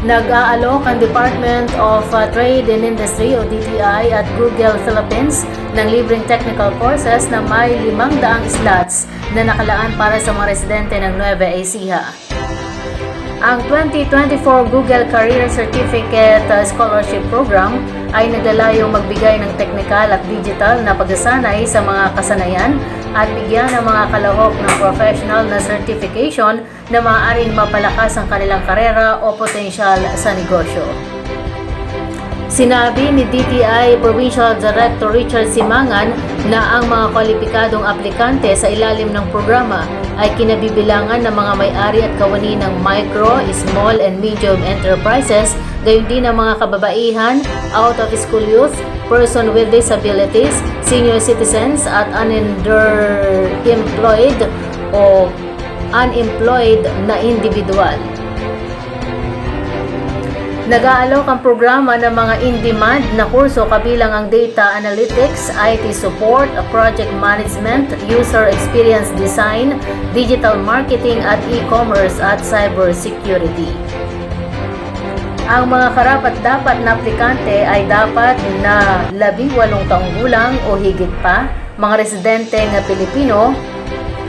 Nag-aalok ang Department of uh, Trade and Industry o DTI at Google Philippines ng libreng technical courses na may 500 slots na nakalaan para sa mga residente ng Nueva Ecija. Ang 2024 Google Career Certificate uh, Scholarship Program ay naglalayong magbigay ng technical at digital na pagsasanay sa mga kasanayan at bigyan ng mga kalahok ng professional na certification na maaaring mapalakas ang kanilang karera o potensyal sa negosyo. Sinabi ni DTI Provincial Director Richard Simangan na ang mga kwalipikadong aplikante sa ilalim ng programa ay kinabibilangan ng mga may-ari at kawani ng micro, small, and medium enterprises, gayon din ng mga kababaihan, out-of-school youth, person with disabilities, senior citizens, at underemployed o unemployed na individual. Nag-aalok ang programa ng mga in-demand na kurso kabilang ang Data Analytics, IT Support, Project Management, User Experience Design, Digital Marketing at E-Commerce at Cyber Security. Ang mga karapat dapat na aplikante ay dapat na 18 taong gulang o higit pa, mga residente na Pilipino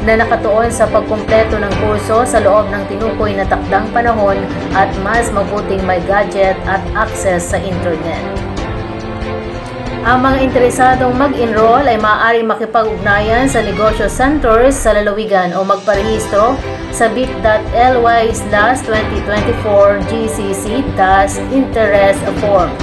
na nakatuon sa pagkumpleto ng kurso sa loob ng tinukoy na takdang panahon at mas mabuting may gadget at access sa internet. Ang mga interesadong mag-enroll ay maaaring makipag-ugnayan sa negosyo centers sa lalawigan o magparehistro sa bit.ly slash 2024 GCC interest form